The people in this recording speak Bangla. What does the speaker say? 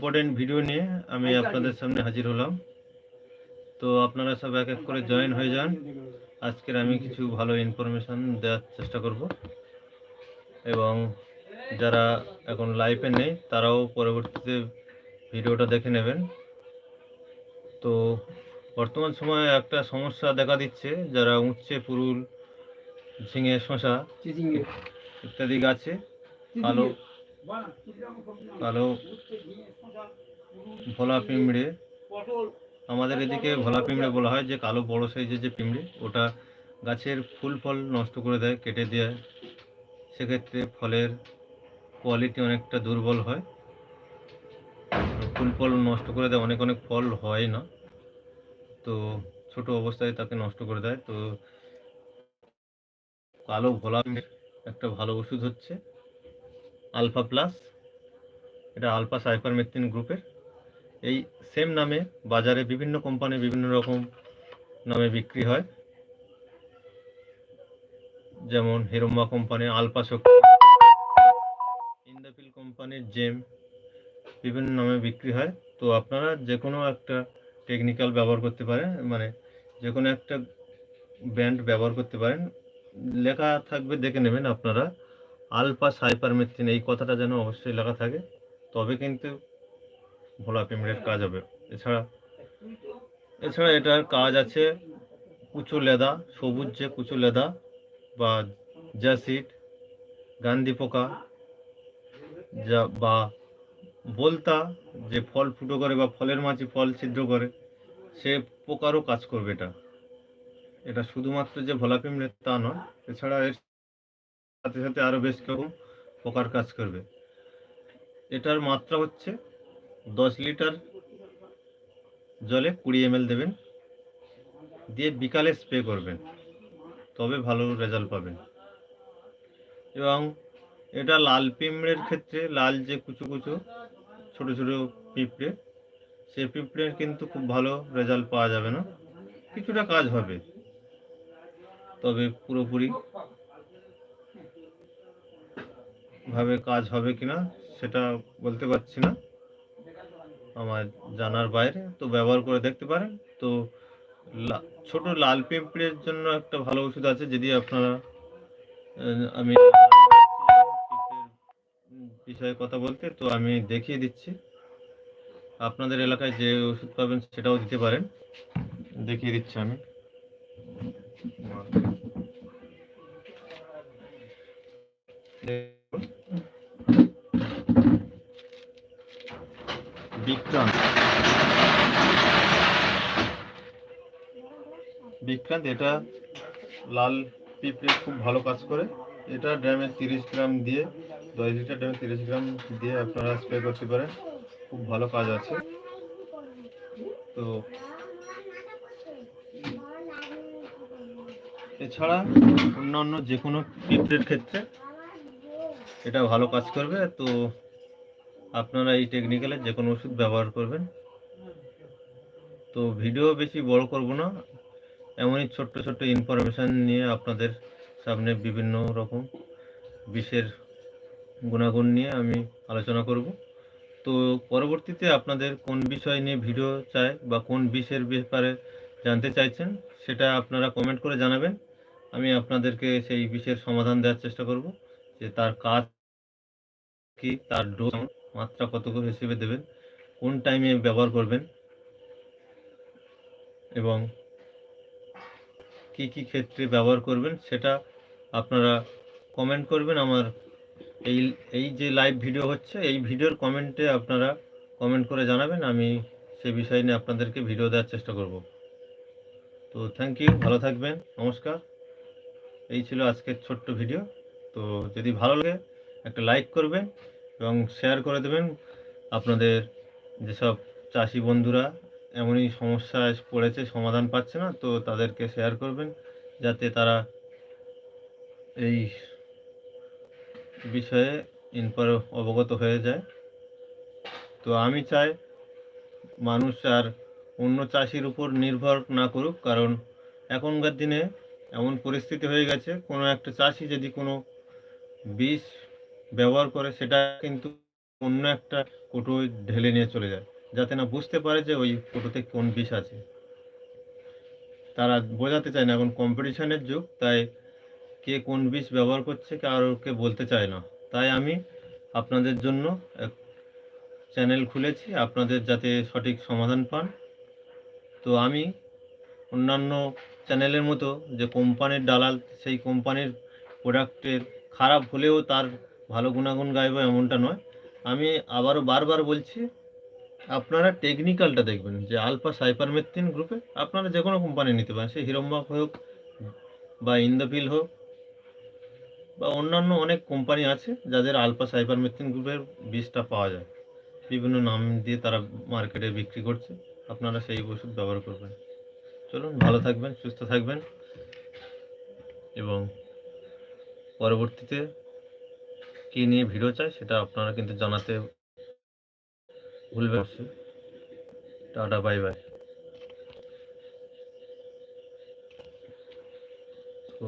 ইম্পর্টেন্ট ভিডিও নিয়ে আমি আপনাদের সামনে হাজির হলাম। তো আপনারা সব এক এক করে জয়েন হয়ে যান। আজকের আমি কিছু ভালো ইনফরমেশন দেওয়ার চেষ্টা করব। এবং যারা এখন লাইভে নেই তারাও পরবর্তীতে ভিডিওটা দেখে নেবেন। তো বর্তমান সময়ে একটা সমস্যা দেখা দিচ্ছে যারা উচ্ছে পুরুল ঝিঙে শশা ইত্যাদি গাছে কালো কালো ভোলা পিঁমড়ে। আমাদের এদিকে ভোলা পিঁমড়ে বলা হয় যে কালো বড় সাইজের যে পিঁমড়ে, ওটা গাছের ফুল ফল নষ্ট করে দেয়, কেটে দেয়। সেক্ষেত্রে ফলের কোয়ালিটি অনেকটা দুর্বল হয়। ফুল ফল নষ্ট করে দেয়, অনেক অনেক ফল হয় না। তো ছোট অবস্থায় তাকে নষ্ট করে দেয়। তো কালো ভোলা একটা ভালো ওষুধ হচ্ছে। আলফা প্লাস, এটা আলফা সাইপারমেথিন গ্রুপের। এই সেম নামে বাজারে বিভিন্ন কোম্পানি বিভিন্ন রকম নামে বিক্রি হয়। যেমন হিরোমা কোম্পানির আলফা শক্তি ইন্দাফিল কোম্পানির জেম বিভিন্ন নামে বিক্রি হয়। তো আপনারা যে কোনো একটা টেকনিক্যাল ব্যবহার করতে পারেন মানে যে কোনো একটা ব্র্যান্ড ব্যবহার করতে পারেন। লেখা থাকবে দেখে নেবেন আপনারা। আলফা সাইপারমেথিন, এই কথাটা যেন অবশ্যই লেখা থাকে। তবে কিন্তু ভোলা পিঁমড়ের কাজ হবে। এছাড়া এছাড়া এটার কাজ আছে কুচো লেদা, সবুজ যে কুচু লেদা বা জ্যাসিড গান্ধি পোকা, যা বা বলতা যে ফল ফুটো করে বা ফলের মাঝে ফল ছিদ্র করে, সে পোকারও কাজ করবে এটা। এটা শুধুমাত্র যে ভোলা পিঁমড়ে তা নয়, এছাড়া সাথে সাথে আরও বেশ কেউ পোকার কাজ করবে। এটার মাত্রা হচ্ছে দশ লিটার জলে কুড়ি এম দেবেন, দিয়ে বিকালে স্প্রে করবেন, তবে ভালো রেজাল্ট পাবেন। এবং এটা লাল পিঁপড়ের ক্ষেত্রে, লাল যে কুচু কুচু ছোট ছোট পিঁপড়ে, সেই পিঁপড়ের কিন্তু খুব ভালো রেজাল্ট পাওয়া যাবে না। কিছুটা কাজ হবে, তবে পুরোপুরি ভাবে কাজ হবে কিনা সেটা বলতে পারছি না। আমার জানার বাইরে। তো ব্যবহার করে দেখতে পারেন। তো ছোট লাল পিঁপড়ের জন্য একটা ভালো ওষুধ আছে যদি আপনারা আমি বিষয়ে কথা বলতে, তো আমি দেখিয়ে দিচ্ছি। আপনাদের এলাকায় যে ওষুধ পাবেন সেটাও দিতে পারেন। দেখিয়ে দিচ্ছি আমি। দেখুন। বিক্রান্ত। বিক্রান্ত, এটা লাল পিঁপড়ে খুব ভালো কাজ করে। এটা ড্যামে তিরিশ গ্রাম দিয়ে, দশ লিটার ড্যামে তিরিশ গ্রাম দিয়ে আপনারা স্প্রে করতে পারেন। খুব ভালো কাজ আছে। তো এছাড়া অন্যান্য যে কোনো পিঁপড়ের ক্ষেত্রে এটা ভালো কাজ করবে। তো আপনারা এই টেকনিক্যালে যে কোনো ওষুধ ব্যবহার করবেন। তো ভিডিও বেশি বড় করব না, এমনই ছোট্ট ছোট্ট ইনফরমেশান নিয়ে আপনাদের সামনে বিভিন্ন রকম বিষের গুণাগুণ নিয়ে আমি আলোচনা করব। তো পরবর্তীতে আপনাদের কোন বিষয় নিয়ে ভিডিও চাই বা কোন বিষের ব্যাপারে জানতে চাইছেন, সেটা আপনারা কমেন্ট করে জানাবেন। আমি আপনাদেরকে সেই বিষের সমাধান দেওয়ার চেষ্টা করব যে তার কাজ কি, তার ডোজ মাত্রা কত করে হিসেবে দেবেন? কোন টাইমে ব্যবহার করবেন? এবং কি কি ক্ষেত্রে ব্যবহার করবেন সেটা আপনারা কমেন্ট করবেন। আমার এই এই যে লাইভ ভিডিও হচ্ছে, এই ভিডিওর কমেন্টে আপনারা কমেন্ট করে জানাবেন। আমি সেই বিষয় নিয়ে আপনাদেরকে ভিডিও দেওয়ার চেষ্টা করব। তো থ্যাংক ইউ ভালো থাকবেন, নমস্কার। এই ছিল আজকের ছোট্ট ভিডিও তো যদি ভালো লাগে, একটা লাইক করবেন। এবং শেয়ার করে দেবেন। আপনাদের যেসব চাষি বন্ধুরা এমনই সমস্যায় পড়েছে, সমাধান পাচ্ছে না, তো তাদেরকে শেয়ার করবেন, যাতে তারা এই বিষয়ে ইনপর অবগত হয়ে যায়। তো আমি চাই মানুষ আর অন্য চাষির উপর নির্ভর না করুক, কারণ এখনকার দিনে এমন পরিস্থিতি হয়ে গেছে, কোনো একটা চাষি যদি কোনো বিষ ব্যবহার করে সেটা কিন্তু অন্য একটা কোটোয় ঢেলে নিয়ে চলে যায়, যাতে না বুঝতে পারে যে ওই কোটোতে কোন বিষ আছে। তারা বোঝাতে চায় না, এখন কম্পিটিশনের যুগ, তাই কে কোন বিষ ব্যবহার করছে কারোকে বলতে চায় না। তাই আমি আপনাদের জন্য এক চ্যানেল খুলেছি, আপনাদের যাতে সঠিক সমাধান পান। তো আমি অন্যান্য চ্যানেলের মতো যে কোম্পানির দালাল, সেই কোম্পানির প্রোডাক্টের খারাপ হলেও তার ভালো গুণাগুণ গাইব এমনটা নয়। আমি আবারও বারবার বলছি, আপনারা টেকনিক্যালটা দেখবেন, যে আলফা সাইপারমেথিন গ্রুপে আপনারা যে কোনো কোম্পানি নিতে পারেন, সে হিরম্বাক হোক বা ইন্দাপিল হোক বা অন্যান্য অনেক কোম্পানি আছে যাদের আলফা সাইপারমেথিন গ্রুপের বীজটা পাওয়া যায়। বিভিন্ন নাম দিয়ে তারা মার্কেটে বিক্রি করছে, আপনারা সেই ওষুধ ব্যবহার করবেন। চলুন, ভালো থাকবেন, সুস্থ থাকবেন এবং পরবর্তীতে কী নিয়ে ভিডিও চাই সেটা আপনারা কিন্তু জানাতে ভুলবেন। টাটা বাই বাই তো